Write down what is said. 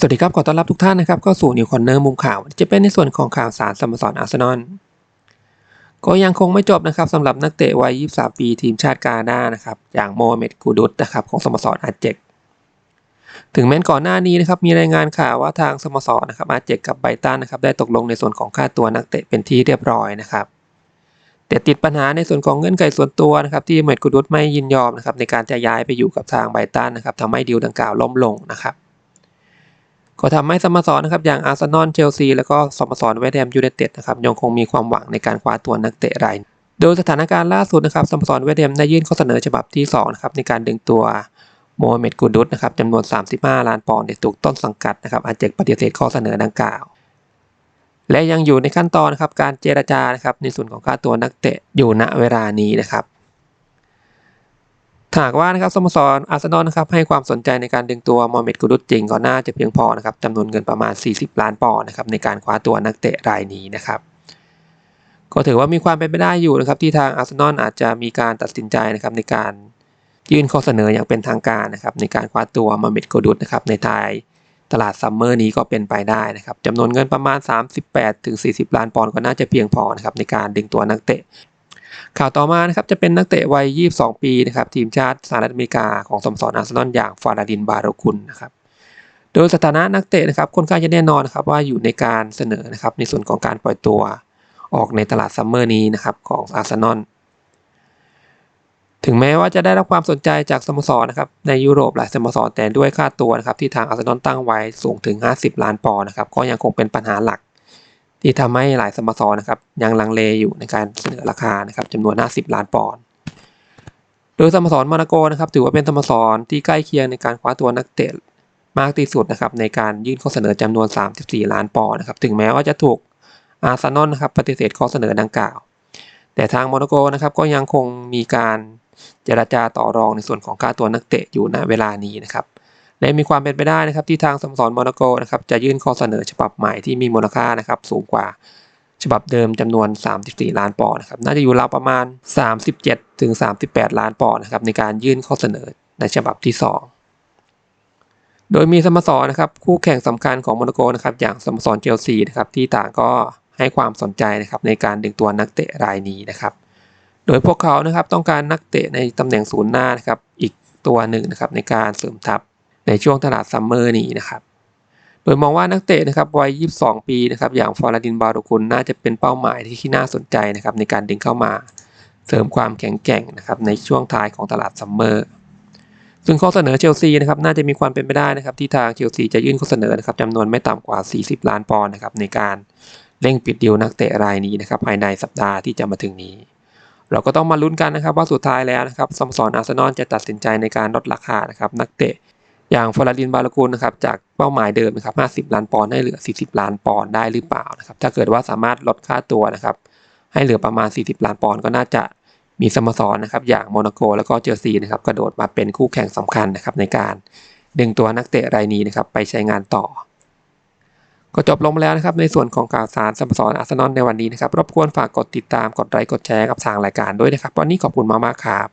สวัสดีครับ ขอต้อนรับทุกท่านนะครับเข้าสู่นิวคอนเนอร์มุมข่าว จะเป็นในส่วนของข่าวสารสโมสรอาร์เซนอลก็ยังคงไม่จบนะครับสำหรับนักเตะวัย 23 ปีทีมชาติกาหน้านะครับ อย่างโมฮัมเหม็ดกูดุสนะครับของสโมสรอาร์เจกถึงแม้นก่อนหน้านี้นะครับมีรายงานข่าวว่าทางสโมสรนะครับอาร์เจกกับไบตันนะครับได้ตกลงในส่วนของค่าตัวนักเตะเป็นที่เรียบร้อยนะครับแต่ติดปัญหาในส่วนของเงื่อนไขส่วนตัวนะครับที่เมดกูดุสไม่ยินยอมนะครับในการจะย้ายไปอยู่กับทางไบตันนะครับทำให้ดีลดังกล่าวล้มลงนะครับ ก็ทำให้สโมสรนะครับอย่างอาร์เซนอลเชลซีแล้วก็สโมสรเวสต์แฮมยูไนเต็ดนะครับยังคงมีความหวังในการคว้าตัวนักเตะรายโดยสถานการณ์ล่าสุดนะครับสโมสรเวสต์แฮมได้ยื่นข้อเสนอฉบับที่2นะครับในการดึงตัวโมฮัมเหม็ดกูดุสนะครับจำนวน 35 ล้านปอนด์ในถูกต้นสังกัดนะครับอาจจะปฏิเสธข้อเสนอดังกล่าว และยังอยู่ในขั้นตอนนะครับการเจรจานะครับในส่วนของค่าตัวนักเตะอยู่ณเวลานี้นะครับ ถ้าหากว่านะครับสโมสรอาร์เซนอลนะครับให้ความสนใจในการดึงตัวมฮัมเมดกูดุสจริงก็น่าจะเพียงพอนะครับจำนวนเงินประมาณ 40 ล้านปอนด์นะครับในการคว้าตัวนักเตะรายนี้นะครับก็ถือว่ามีความเป็นไปได้อยู่นะครับที่ทางอาร์เซนอลอาจจะมีการตัดสินใจนะครับในการยื่นข้อเสนออย่างเป็นทางการนะครับในการคว้าตัวมฮัมเมดกูดุสนะครับในทายตลาดซัมเมอร์นี้ก็เป็นไปได้นะครับจำนวนเงินประมาณ 38-40 ล้านปอนด์ก็น่าจะเพียงพอนะครับในการดึงตัวนักเตะ ข่าวต่อมานะครับจะเป็นนักเตะวัย 22 ปีนะครับทีมชาติสหรัฐอเมริกาของสโมสรอาร์เซนอลอย่างฟาราดินบาโรกุนนะครับโดยสถานะนักเตะนะครับค่อนข้างจะแน่นอนนะครับว่าอยู่ในการเสนอนะครับในส่วนของการปล่อยตัวออกในตลาดซัมเมอร์นี้นะครับของอาร์เซนอลถึงแม้ว่าจะได้รับความสนใจจากสโมสรนะครับในยุโรปหลายสโมสรแต่ด้วยค่าตัวนะครับที่ทางอาร์เซนอลตั้งไว้สูงถึง 50 ล้านปอนด์นะครับก็ยังคงเป็นปัญหาหลัก ที่ทำให้หลายสโมสรนะครับยังลังเลอยู่ในการเสนอราคานะครับจำนวน 50 ล้านปอนด์โดยสโมสรโมนาโกนะครับถือว่าเป็นสโมสรที่ใกล้เคียงในการคว้าตัวนักเตะมากที่สุดนะครับในการยื่นข้อเสนอจำนวน 34 ล้านปอนด์นะครับถึงแม้ว่าจะถูกอาร์เซนอลนะครับปฏิเสธข้อเสนอดังกล่าว แต่ทางโมนาโกนะครับก็ยังคงมีการเจรจาต่อรองในส่วนของค่าตัวนักเตะอยู่ณเวลานี้นะครับ และมีความเป็นไปได้นะครับที่ทางสโมสรโมนาโกนะครับจะยื่นข้อเสนอฉบับใหม่ที่มีมูลค่านะครับสูงกว่าฉบับเดิมจำนวน 34 ล้านปอนด์นะครับน่าจะอยู่ราวประมาณ 37ถึง38 ล้านปอนด์นะครับในการยื่นข้อเสนอในฉบับที่ 2โดยมีสโมสรนะครับคู่แข่งสำคัญของโมนาโกนะครับอย่างสโมสรเชลซีนะครับที่ต่างก็ให้ความสนใจนะครับในการดึงตัวนักเตะรายนี้นะครับ โดยพวกเขานะครับต้องการนักเตะในตำแหน่งศูนย์หน้านะครับอีกตัวหนึ่งนะครับในการเสริมทัพ ในช่วงตลาดซัมเมอร์นี้นะครับ โดยมองว่านักเตะนะครับวัย 22 ปีนะครับอย่างฟอร์ดินบาโรกุลน่าจะเป็นเป้าหมายที่น่าสนใจนะครับในการดึงเข้ามาเสริมความแข็งแกร่งนะครับในช่วงท้ายของตลาดซัมเมอร์ซึ่งข้อเสนอเชลซีนะครับน่าจะมีความเป็นไปได้นะครับที่ทางเชลซีจะยื่นข้อเสนอนะครับจำนวนไม่ต่ำกว่า 40 ล้านปอนด์นะครับในการเร่งปิดดีลนักเตะรายนี้นะครับภายในสัปดาห์ที่จะมาถึงนี้ เราก็ต้องมาลุ้นกันนะครับว่าสุดท้ายแล้วนะครับสโมสรอาร์เซนอลจะตัดสินใจในการลดราคานะครับนักเตะ อย่างฟลอร์ดินบาลากูลนะครับจากเป้าหมายเดิมนะครับ 50 ล้านปอนด์ให้เหลือ 40 ล้านปอนด์ได้หรือเปล่านะครับ ถ้าเกิดว่าสามารถลดค่าตัวนะครับ ให้เหลือประมาณ 40 ล้านปอนด์ก็น่าจะมีสโมสรนะครับ อย่างโมนาโกแล้วก็เจอร์ซีนะครับกระโดดมาเป็นคู่แข่งสำคัญนะครับในการดึงตัวนักเตะรายนี้นะครับไปใช้งานต่อ ก็จบลงแล้วนะครับในส่วนของข่าวสารสโมสรอาร์เซนอลในวันนี้นะครับรบกวนฝากกดติดตามกดไลค์กดแชร์กับทางรายการด้วยนะครับ วันนี้ขอบคุณมากๆครับ